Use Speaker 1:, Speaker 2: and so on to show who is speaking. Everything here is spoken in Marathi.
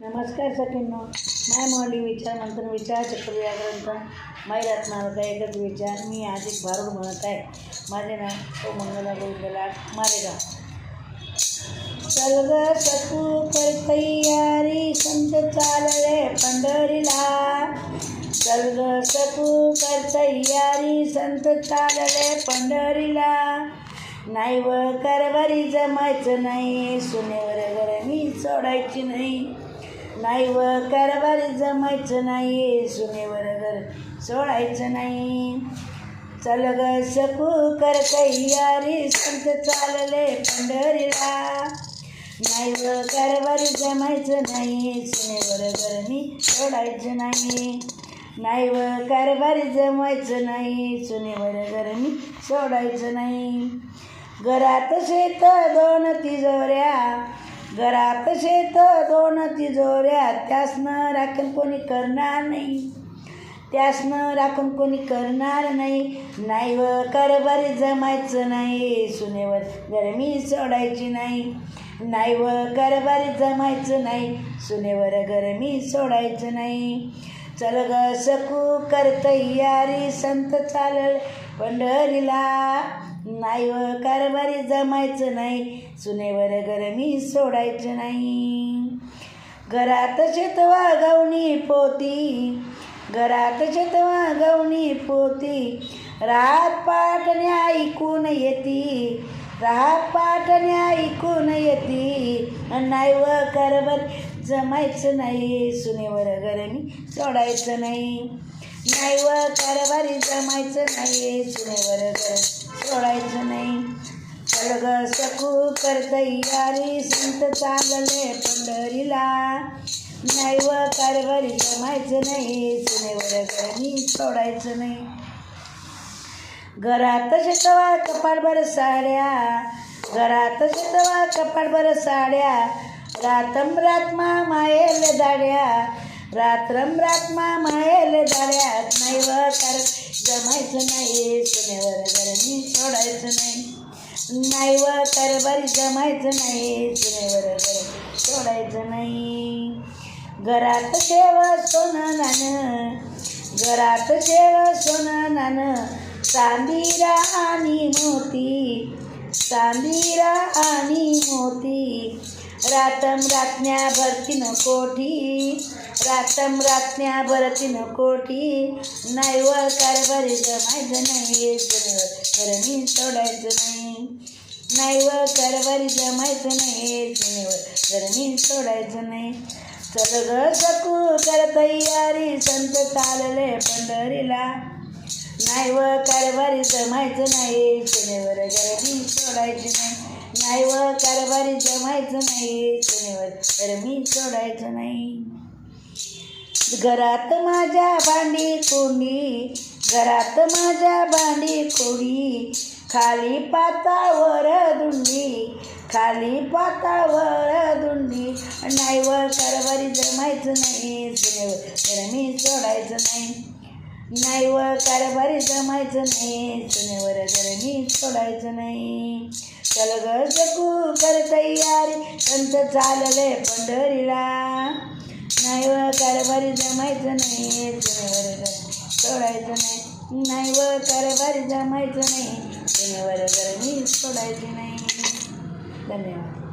Speaker 1: नमस्कार सखींनो. माय मौली विचार मंथन विचार चक्रव्या ग्रंथ माई रत्नावरचा एकच विचार मी आधिक भारूड म्हणत आहे. माझे नाव ओ मंगला गोविंदला मारेगाव. चल ग सकू कर तयारी संत चालले पंढरीला. चल ग सकू कर तयारी संत चालले पंढरीला. नाही व कारभारी जमायचं नाही सुनेवर गरमी सोडायची नाही. नाही व कारभारी जमायचं नाही सुनेवर घर सोडायचं नाही. चल ग सकू कर तयारी संत चालले पंढरीला. नाही व कारभारी जमायचं नाही सुनेवर घर मी सोडायचं नाही. नाही व कारभारी जमायचं नाही सुनेवर घर मी सोडायचं नाही. घरात शेत दोन तिजोऱ्या घरात शेत दोन तिजोऱ्या त्यासनं राखण कोणी करणार नाही. त्यासनं राखून कोणी करणार नाही. नाही व कारभारी जमायचं नाही. सुनेवर गरमी सोडायची नाही. नाही व कारभारी जमायचं नाही. सुनेवर गरमी सोडायचं नाही. चल ग सकू कर तयारी संत चालल पंढरीला. नाही व कारभारी जमायचं नाही. सुनेवर गरमी सोडायचं नाही. घरात शेतवा गवणी पोती. घरात शेतवा गवणी पोती. रात पाटणे ऐकून येती. रात पाटणे ऐकून येती. नाही व कारभारी जमायचं नाही. सुनेवर गरमी सोडायचं नाही. नाही व कारभारी जमायचं नाही सुनेवर सोडायचं नाही. चल सकू कर संत चालले पंढरीला. नाही व कारभारी जमायचं नाही सुनेवर गरमी सोडायचं नाही. घरात शेतवा कपाळभर साड्या घरात शेतवा कपाळभर साड्या. रातम रात्मा मायेल दाड्या. रात्रम रात्मा मायेल दाड्या नाही व कर. जमायचं नाही सुनेवर गरमी सोडायचं नाही. नाही व कारभारी जमायचं नाही सुनेवर गरमी सोडायचं नाही. घरात शेव सोनं नाणं घरात शेव सोनं नाणं. चांदीरा आणि मोती चांदीरा आणि मोती. रातम रातन्या भरती न कोठी. रातम रातन्या भरती न कोठी. नाही व कारभारी जमायचं नाही. सुनेवर गरमी सोडायचं नाही. नाही व कारभारी जमायचं नाही. सुनेवर गरमी सोडायचं नाही. चल ग सकू कर तयारी. संत चालले पंढरीला. नाही व कारभारी जमायचं नाही. सुनेवर सोडायची नाही. नाही व कारभारी जमायचं नाही सुनेवर मी सोडायचं नाही. घरात माझ्या भांडी कोंडी घरात माझ्या भांडी कोडी खाली पातावर दुंडी खाली पातावर दुंडी नाही व कारभारी जमायचं नाही सुनेवर मी सोडायचं नाही. नाही व कारभारी जमायचं नाही सुनेवर मी सोडायचं नाही. चल ग सकू कर तयारी संत चालले पंढरीला. नाही व कारभारी जमायचं नाही सुनेवर सोडायचं नाही. नाही व कारभारी जमायचं नाही सुनेवर मी सोडायची नाही. धन्यवाद.